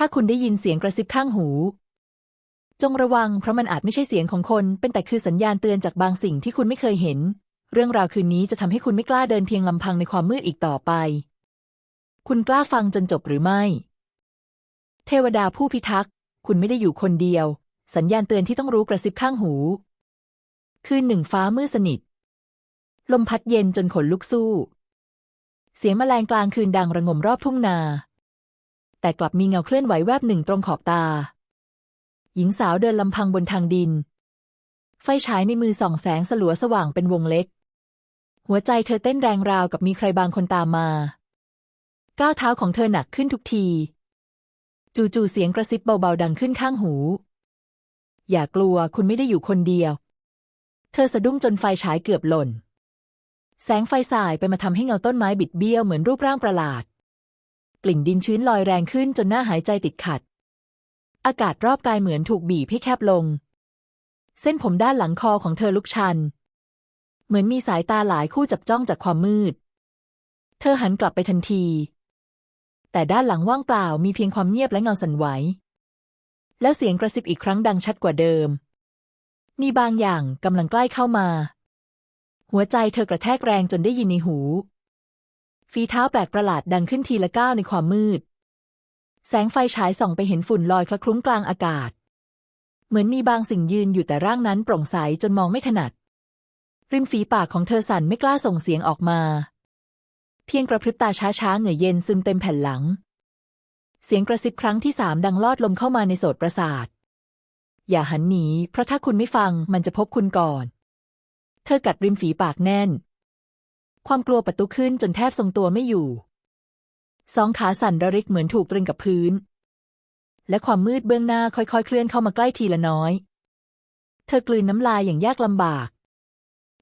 ถ้าคุณได้ยินเสียงกระซิบข้างหู จงระวังเพราะมันอาจไม่ใช่เสียงของคน เป็นแต่คือสัญญาณเตือนจากบางสิ่งที่คุณไม่เคยเห็น เรื่องราวคืนนี้จะทำให้คุณไม่กล้าเดินเพียงลำพังในความมืดอีกต่อไป คุณกล้าฟังจนจบหรือไม่ เทวดาผู้พิทักษ์ คุณไม่ได้อยู่คนเดียว สัญญาณเตือนที่ต้องรู้กระซิบข้างหู คืนหนึ่งฟ้ามืดสนิท ลมพัดเย็นจนขนลุกสู้ เสียงแมลงกลางคืนดังระงมรอบทุ่งนา แต่กลับมีเงาเคลื่อนไหวแวบหนึ่งตรงขอบตา หญิงสาวเดินลำพังบนทางดิน ไฟฉายในมือส่องแสงสลัวสว่างเป็นวงเล็ก หัวใจเธอเต้นแรงราวกับมีใครบางคนตามมา ก้าวเท้าของเธอหนักขึ้นทุกที จู่ๆเสียงกระซิบเบาๆดังขึ้นข้างหู อย่ากลัวคุณไม่ได้อยู่คนเดียว เธอสะดุ้งจนไฟฉายเกือบหล่น แสงไฟสายไปมาทำให้เงาต้นไม้บิดเบี้ยวเหมือนรูปร่างประหลาด กลิ่นดินชื้นลอยแรงขึ้นจนหน้าหายใจติดขัด อากาศรอบกายเหมือนถูกบีบให้แคบลง เส้นผมด้านหลังคอของเธอลุกชัน เหมือนมีสายตาหลายคู่จับจ้องจากความมืด เธอหันกลับไปทันที แต่ด้านหลังว่างเปล่ามีเพียงความเงียบและเงาสั่นไหว แล้วเสียงกระซิบอีกครั้งดังชัดกว่าเดิม มีบางอย่างกำลังใกล้เข้ามา หัวใจเธอกระแทกแรงจนได้ยินในหู ฝีเท้าแปลกประหลาดดังขึ้นทีละก้าวในความมืด แสงไฟฉายส่องไปเห็นฝุ่นลอยคละคลุ้งกลางอากาศ เหมือนมีบางสิ่งยืนอยู่แต่ร่างนั้นโปร่งใสจนมองไม่ถนัด ริมฝีปากของเธอสั่นไม่กล้าส่งเสียงออกมา เพียงกระพริบตาช้าๆเหงื่อเย็นซึมเต็มแผ่นหลัง เสียงกระซิบครั้งที่สามดังลอดลมเข้ามาในโสตประสาท อย่าหันหนีเพราะถ้าคุณไม่ฟังมันจะพบคุณก่อน เธอกัดริมฝีปากแน่น ความกลัวประตูขึ้นจนแทบทรงตัวไม่อยู่ สองขาสั่นระริกเหมือนถูกตรึงกับพื้น และความมืดเบื้องหน้าค่อยๆ เคลื่อนเข้ามาใกล้ทีละน้อย เธอกลืนน้ำลายอย่างยากลำบาก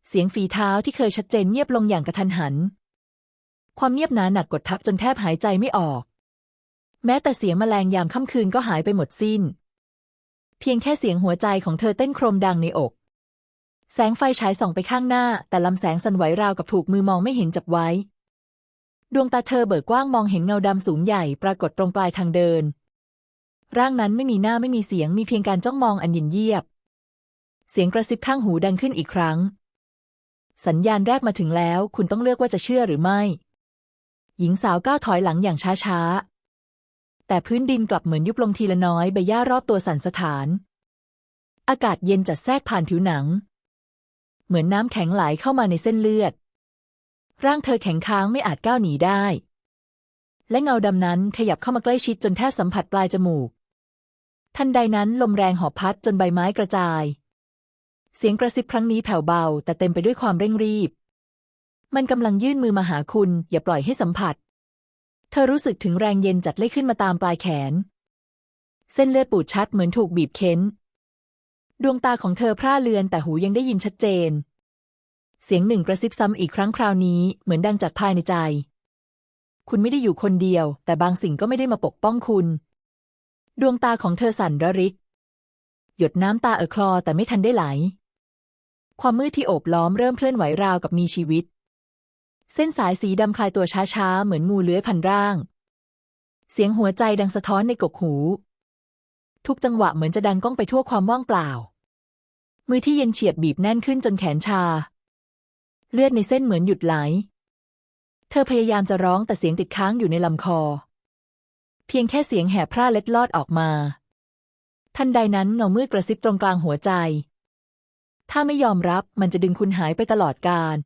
เสียงฝีเท้าที่เคยชัดเจนเงียบลงอย่างกระทันหัน ความเงียบหนาหนักกดทับจนแทบหายใจไม่ออก แม้แต่เสียงแมลงยามค่ำคืนก็หายไปหมดสิ้น เพียงแค่เสียงหัวใจของเธอเต้นโครมดังในอก แสงไฟฉายส่องไปข้างหน้า แต่ลำแสงสั่นไหวราวกับถูกมือมองไม่เห็นจับไว้ ดวงตาเธอเบิกกว้างมองเห็นเงาดำสูงใหญ่ปรากฏตรงปลายทางเดิน ร่างนั้นไม่มีหน้าไม่มีเสียงมีเพียงการจ้องมองอันย็นเยียบ เสียงกระซิบข้างหูดังขึ้นอีกครั้ง สัญญาณแรกมาถึงแล้ว คุณต้องเลือกว่าจะเชื่อหรือไม่ หญิงสาวก้าวถอยหลังอย่างช้าๆ แต่พื้นดินกลับเหมือนยุบลงทีละน้อยใบหญ้ารอบตัวสั่นสะท้าน อากาศเย็นจัดแทรกผ่านผิวหนัง เหมือนน้ำแข็งไหลเข้ามาในเส้นเลือด ร่างเธอแข็งค้างไม่อาจก้าวหนีได้ และเงาดำนั้นขยับเข้ามาใกล้ชิดจนแทบสัมผัสปลายจมูก ทันใดนั้นลมแรงหอบพัดจนใบไม้กระจาย เสียงกระซิบครั้งนี้แผ่วเบา แต่เต็มไปด้วยความเร่งรีบ มันกำลังยื่นมือมาหาคุณ อย่าปล่อยให้สัมผัส เธอรู้สึกถึงแรงเย็นจัดเล่ขึ้นมาตามปลายแขน เส้นเลือดปูดชัดเหมือนถูกบีบเค้น ดวงตาของเธอพร่าเลือนแต่หูยังได้ยินชัดเจน เสียงหนึ่งกระซิบซ้ำอีกครั้งคราวนี้เหมือนดังจากภายในใจ คุณไม่ได้อยู่คนเดียว แต่บางสิ่งก็ไม่ได้มาปกป้องคุณ ดวงตาของเธอสั่นระริก หยดน้ำตาเอ่อคลอแต่ไม่ทันได้ไหล ความมืดที่โอบล้อมเริ่มเคลื่อนไหวราวกับมีชีวิต เส้นสายสีดำคลายตัวช้าๆ เหมือนงูเลื้อยพันร่าง เสียงหัวใจดังสะท้อนในกกหู ทุกจังหวะเหมือนจะดังก้องไปทั่วความว่างเปล่า มือที่เย็นเฉียบบีบแน่นขึ้นจนแขนชา เลือดในเส้นเหมือนหยุดไหล เธอพยายามจะร้องแต่เสียงติดค้างอยู่ในลำคอ เพียงแค่เสียงแหบพร่าเล็ดลอดออกมา ทันใดนั้นเงามืดกระซิบตรงกลางหัวใจ ถ้าไม่ยอมรับมันจะดึงคุณหายไปตลอดกาล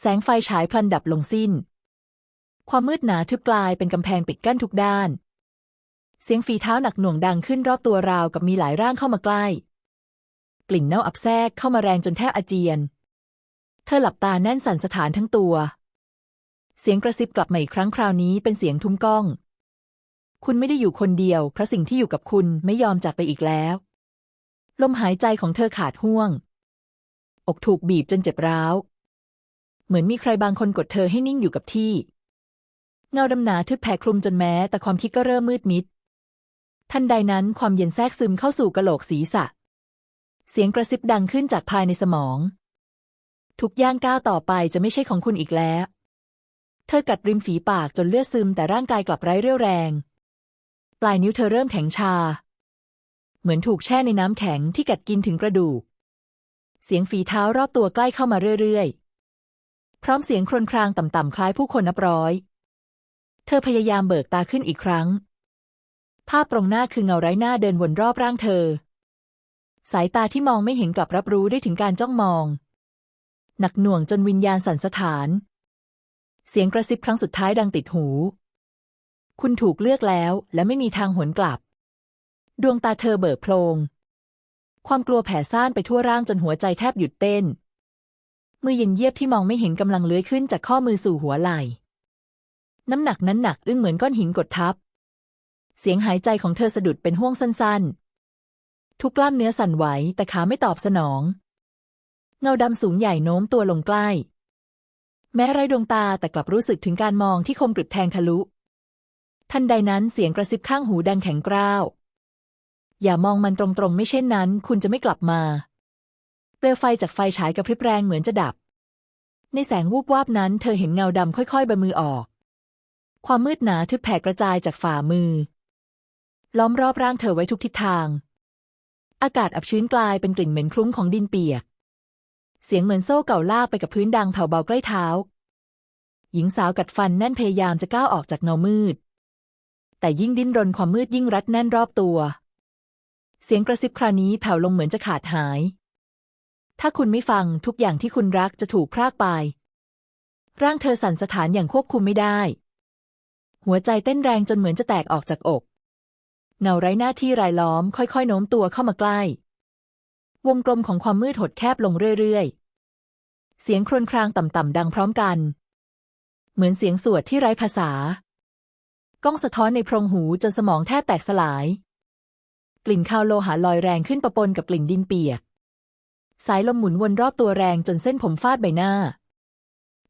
แสงไฟฉายพลันดับลงสิ้น ความมืดหนาทึบกลายเป็นกำแพงปิดกั้นทุกด้าน เสียงฝีเท้าหนักหน่วงดังขึ้นรอบตัวราวกับมีหลายร่างเข้ามาใกล้ กลิ่นเน่าอับแทรกเข้ามาแรงจนแทบอาเจียน เธอหลับตาแน่นสั่นสถานทั้งตัว เสียงกระซิบกลับมาอีกครั้งคราวนี้เป็นเสียงทุ้มก้อง คุณไม่ได้อยู่คนเดียวเพราะสิ่งที่อยู่กับคุณไม่ยอมจากไปอีกแล้ว ลมหายใจของเธอขาดห่วง อกถูกบีบจนเจ็บร้าว เหมือนมีใครบางคนกดเธอให้นิ่งอยู่กับที่ เงาดำหนาทึบแผ่คลุมจนแม้ แต่ความคิดก็เริ่มมืดมิด ทันใดนั้นความเย็นแทรกซึมเข้าสู่กะโหลกศีรษะ เสียงกระซิบดังขึ้นจากภายในสมอง ทุกย่างก้าวต่อไปจะไม่ใช่ของคุณอีกแล้ว เธอกัดริมฝีปากจนเลือดซึมแต่ร่างกายกลับไร้เรี่ยวแรง ปลายนิ้วเธอเริ่มแข็งชา เหมือนถูกแช่ในน้ำแข็งที่กัดกินถึงกระดูก เสียงฝีเท้ารอบตัวใกล้เข้ามาเรื่อยๆ พร้อมเสียงครวญครางต่ำๆคล้ายผู้คนนับร้อย เธอพยายามเบิกตาขึ้นอีกครั้ง ภาพตรงหน้าคือเงาไร้หน้าเดินวนรอบร่างเธอ สายตาที่มองไม่เห็นกลับรับรู้ได้ถึงการจ้องมอง หนักหน่วงจนวิญญาณสั่นสะท้าน เสียงกระซิบครั้งสุดท้ายดังติดหู คุณถูกเลือกแล้วและไม่มีทางหวนกลับ ดวงตาเธอเบิกโพลงความกลัวแผ่ซ่านไปทั่วร่างจนหัวใจแทบหยุดเต้น มือเย็นเยียบที่มองไม่เห็นกำลังเลื้อยขึ้นจากข้อมือสู่หัวไหล่ น้ำหนักนั้นหนักอึ้งเหมือนก้อนหินกดทับ เสียงหายใจของเธอสะดุดเป็นห้วงสั้นๆ ทุกกล้ามเนื้อสั่นไหวแต่ขาไม่ตอบสนอง เงาดำสูงใหญ่โน้มตัวลงใกล้ แม้ไร้ดวงตาแต่กลับรู้สึกถึงการมองที่คมกริบแทงทะลุ ทันใดนั้นเสียงกระซิบข้างหูดังแข็งกร้าว อย่ามองมันตรงๆ ไม่เช่นนั้น คุณจะไม่กลับมา เปลวไฟจากไฟฉายกระพริบแรงเหมือนจะดับ ในแสงวูบวาบนั้น เธอเห็นเงาดำค่อยๆบะมือออก ความมืดหนาทึบแผ่กระจายจากฝ่ามือ ล้อมรอบร่างเธอไว้ทุกทิศทาง อากาศอับชื้นกลายเป็นกลิ่นเหม็นคลุ้งของดินเปียก เสียงเหมือนโซ่เก่าลากไปกับพื้นดังเผาเบาใกล้เท้า หญิงสาวกัดฟันแน่นพยายามจะก้าวออกจากเงามืด แต่ยิ่งดิ้นรนความมืดยิ่งรัดแน่นรอบตัว เสียงกระซิบคราวนี้แผ่วลงเหมือนจะขาดหาย ถ้าคุณไม่ฟังทุกอย่างที่คุณรักจะถูกพรากไป ร่างเธอสั่นสะท้านอย่างควบคุมไม่ได้ หัวใจเต้นแรงจนเหมือนจะแตกออกจากอก เงาไร้หน้าที่รายล้อมค่อยๆ โน้มตัวเข้ามาใกล้ วงกลมของความมืดหดแคบลงเรื่อยๆ เสียงครวญครางต่ำๆดังพร้อมกัน เหมือนเสียงสวดที่ไร้ภาษา ก้องสะท้อนในโพรงหูจนสมองแทบแตกสลาย กลิ่นคาวโลหะลอยแรงขึ้นประปนกับกลิ่นดินเปียก สายลมหมุนวนรอบตัวแรงจนเส้นผมฟาดใบหน้า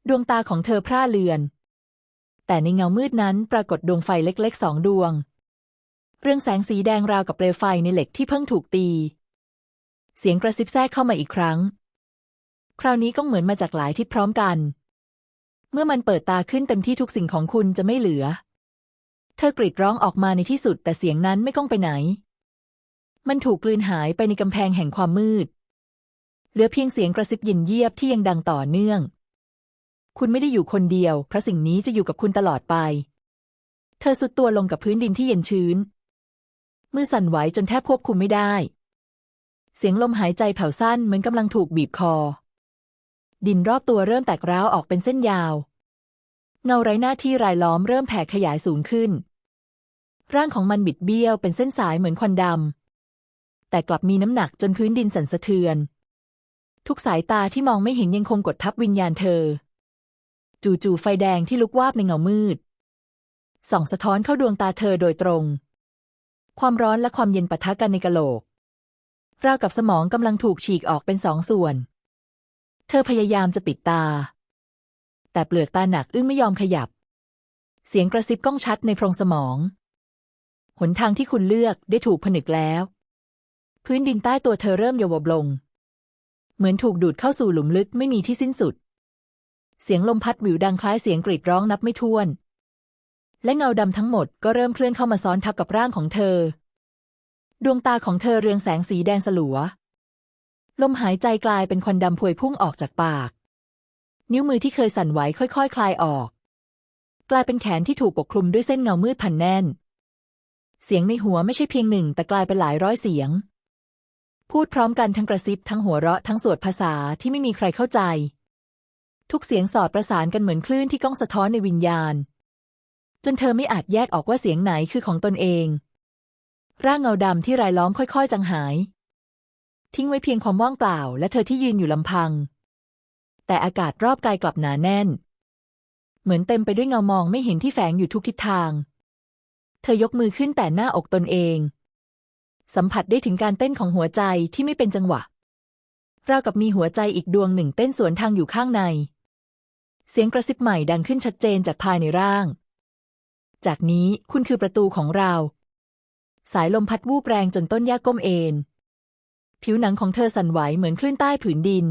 ดวงตาของเธอพร่าเลือน แต่ในเงามืดนั้นปรากฏดวงไฟเล็กๆสองดวง เรื่องแสงสีแดงราวกับเปลวไฟในเหล็กที่เพิ่งถูกตี เสียงกระซิบแทรกเข้ามาอีกครั้ง คราวนี้ก็เหมือนมาจากหลายทิศพร้อมกัน เมื่อมันเปิดตาขึ้นเต็มที่ทุกสิ่งของคุณจะไม่เหลือ เธอกรีดร้องออกมาในที่สุดแต่เสียงนั้นไม่ก้องไปไหน มันถูกกลืนหายไปในกำแพงแห่งความมืด เหลือเพียงเสียงกระซิบเย็นเยียบที่ยังดังต่อเนื่อง คุณไม่ได้อยู่คนเดียวเพราะสิ่งนี้จะอยู่กับคุณตลอดไป เธอสุดตัวลงกับพื้นดินที่เย็นชื้น มือสั่นไหวจนแทบควบคุมไม่ได้ เสียงลมหายใจแผ่วสั้นเหมือนกำลังถูกบีบคอ ดินรอบตัวเริ่มแตกร้าวออกเป็นเส้นยาว เงาไร้หน้าที่รายล้อมเริ่มแผ่ขยายสูงขึ้น ร่างของมันบิดเบี้ยวเป็นเส้นสายเหมือนควันดำแต่กลับมีน้ำหนักจนพื้นดินสั่นสะเทือน ทุกสายตาที่มองไม่เห็นยังคงกดทับวิญญาณเธอ จู่ๆไฟแดงที่ลุกวาบในเงามืดส่องสะท้อนเข้าดวงตาเธอโดยตรง ความร้อนและความเย็นปะทะกันในกะโหลก ราวกับสมองกำลังถูกฉีกออกเป็นสองส่วน เธอพยายามจะปิดตา แต่เปลือกตาหนักอึ้งไม่ยอมขยับ เสียงกระซิบก้องชัดในโพรงสมอง หนทางที่คุณเลือกได้ถูกผนึกแล้ว พื้นดินใต้ตัวเธอเริ่มโยวบลง เหมือนถูกดูดเข้าสู่หลุมลึกไม่มีที่สิ้นสุด เสียงลมพัดวิวดังคล้ายเสียงกรีดร้องนับไม่ถ้วน และเงาดำทั้งหมดก็เริ่มเคลื่อนเข้ามาซ้อนทับกับร่างของเธอ ดวงตาของเธอเรืองแสงสีแดงสลัว ลมหายใจกลายเป็นควันดำพวยพุ่งออกจากปาก นิ้วมือที่เคยสั่นไหวค่อยๆคคลายออก กลายเป็นแขนที่ถูกปกคลุมด้วยเส้นเงามืดพันแน่น เสียงในหัวไม่ใช่เพียงหนึ่ง แต่กลายเป็นหลายร้อยเสียง พูดพร้อมกันทั้งกระซิบทั้งหัวเราะทั้งสวดภาษาที่ไม่มีใครเข้าใจ ทุกเสียงสอดประสานกันเหมือนคลื่นที่ก้องสะท้อนในวิญญาณ จนเธอไม่อาจแยกออกว่าเสียงไหนคือของตนเอง ร่างเงาดำที่รายล้อมค่อยๆ จางหาย ทิ้งไว้เพียงความว่างเปล่า และเธอที่ยืนอยู่ลำพัง แต่อากาศรอบกายกลับหนาแน่น เหมือนเต็มไปด้วยเงามองไม่เห็นที่แฝงอยู่ทุกทิศทาง เธอยกมือขึ้นแต่หน้าอกตนเอง สัมผัสได้ถึงการเต้นของหัวใจที่ไม่เป็นจังหวะราวกับมีหัวใจอีกดวงหนึ่งเต้นสวนทางอยู่ข้างใน เสียงกระซิบใหม่ดังขึ้นชัดเจนจากภายในร่าง จากนี้คุณคือประตูของเรา สายลมพัดวูบแรงจนต้นหญ้าก้มเอนผิวหนังของเธอสั่นไหวเหมือนคลื่นใต้ผืนดิน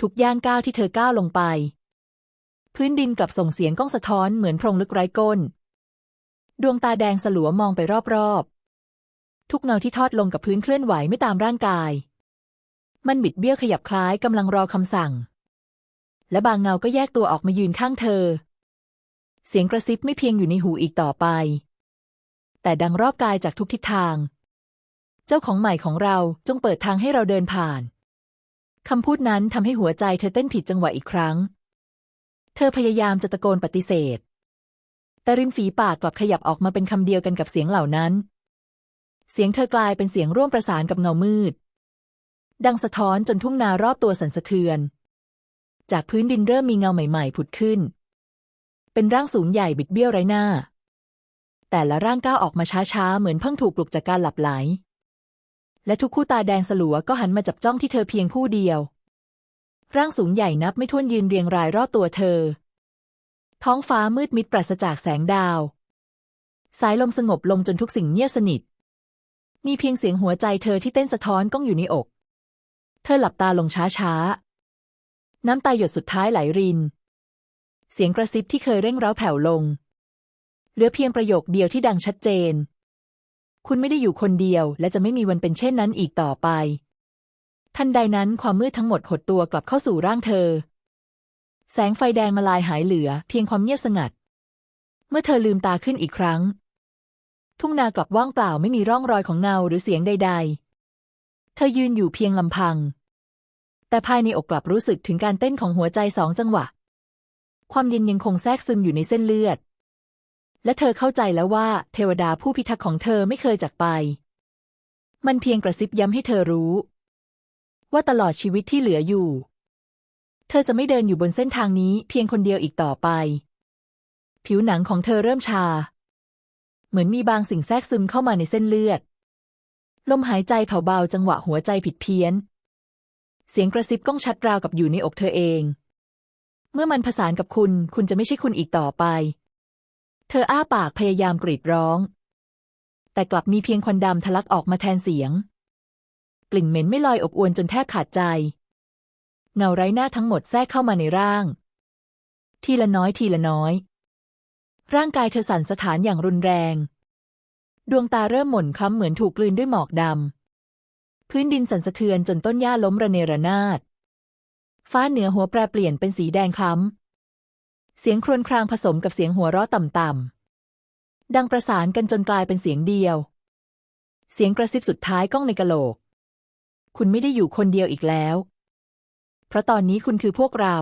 ทุกย่างก้าวที่เธอก้าวลงไป พื้นดินกลับส่งเสียงก้องสะท้อนเหมือนโพรงลึกไร้ก้น ดวงตาแดงสลัวมองไปรอบๆ ทุกเงาที่ทอดลงกับพื้นเคลื่อนไหวไม่ตามร่างกาย มันบิดเบี้ยวขยับคล้ายกำลังรอคำสั่ง และบางเงาก็แยกตัวออกมายืนข้างเธอ เสียงกระซิบไม่เพียงอยู่ในหูอีกต่อไป แต่ดังรอบกายจากทุกทิศทาง เจ้าของใหม่ของเราจงเปิดทางให้เราเดินผ่าน คำพูดนั้นทำให้หัวใจเธอเต้นผิดจังหวะอีกครั้ง เธอพยายามจะตะโกนปฏิเสธ แต่ริมฝีปากกลับขยับออกมาเป็นคำเดียวกันกับเสียงเหล่านั้น เสียงเธอกลายเป็นเสียงร่วมประสานกับเงามืด ดังสะท้อนจนทุ่งนารอบตัวสั่นสะเทือน จากพื้นดินเริ่มมีเงาใหม่ ๆ ผุดขึ้น เป็นร่างสูงใหญ่บิดเบี้ยวไร้หน้า แต่ละร่างก้าวออกมาช้าๆ เหมือนเพิ่งถูกปลุกจากการหลับไหล และทุกคู่ตาแดงสลัวก็หันมาจับจ้องที่เธอเพียงผู้เดียว ร่างสูงใหญ่นับไม่ถ้วนยืนเรียงรายรอบตัวเธอ ท้องฟ้ามืดมิดปราศจากแสงดาว สายลมสงบลงจนทุกสิ่งเงียบสนิท มีเพียงเสียงหัวใจเธอที่เต้นสะท้อนก้องอยู่ในอก เธอหลับตาลงช้าๆ น้ำตาหยดสุดท้ายไหลริน เสียงกระซิบที่เคยเร่งร้าแผ่วลง เหลือเพียงประโยคเดียวที่ดังชัดเจน คุณไม่ได้อยู่คนเดียว และจะไม่มีวันเป็นเช่นนั้นอีกต่อไป ทันใดนั้นความมืดทั้งหมดหดตัวกลับเข้าสู่ร่างเธอ แสงไฟแดงมาลายหายเหลือ เพียงความเงียบสงัด เมื่อเธอลืมตาขึ้นอีกครั้ง ทุ่งนากลับว่างเปล่าไม่มีร่องรอยของเงาหรือเสียงใด ๆ เธอยืนอยู่เพียงลำพังแต่ภายในอกกลับรู้สึกถึงการเต้นของหัวใจสองจังหวะ ความเย็นยังคงแทรกซึมอยู่ในเส้นเลือด และเธอเข้าใจแล้วว่าเทวดาผู้พิทักษ์ของเธอไม่เคยจากไป มันเพียงกระซิบย้ำให้เธอรู้ ว่าตลอดชีวิตที่เหลืออยู่ เธอจะไม่เดินอยู่บนเส้นทางนี้เพียงคนเดียวอีกต่อไป ผิวหนังของเธอเริ่มชา เหมือนมีบางสิ่งแทรกซึมเข้ามาในเส้นเลือด ลมหายใจเผาเบาจังหวะหัวใจผิดเพี้ยน เสียงกระซิบก้องชัดราวกับอยู่ในอกเธอเอง เมื่อมันผสานกับคุณ คุณจะไม่ใช่คุณอีกต่อไป เธออ้าปากพยายามกรีดร้อง แต่กลับมีเพียงควันดำทะลักออกมาแทนเสียง กลิ่นเหม็นไม่ลอยอบอวนจนแทบขาดใจ เงาไร้หน้าทั้งหมดแทรกเข้ามาในร่าง ทีละน้อยทีละน้อย ร่างกายเธอสั่นสะท้านอย่างรุนแรง ดวงตาเริ่มหม่นคล้ำเหมือนถูกกลืนด้วยหมอกดำพื้นดินสั่นสะเทือนจนต้นหญ้าล้มระเนระนาด ฟ้าเหนือหัวแปรเปลี่ยนเป็นสีแดงคล้ำ เสียงครวญครางผสมกับเสียงหัวเราะต่ำๆ ดังประสานกันจนกลายเป็นเสียงเดียว เสียงกระซิบสุดท้ายก้องในกะโหลก คุณไม่ได้อยู่คนเดียวอีกแล้ว เพราะตอนนี้คุณคือพวกเรา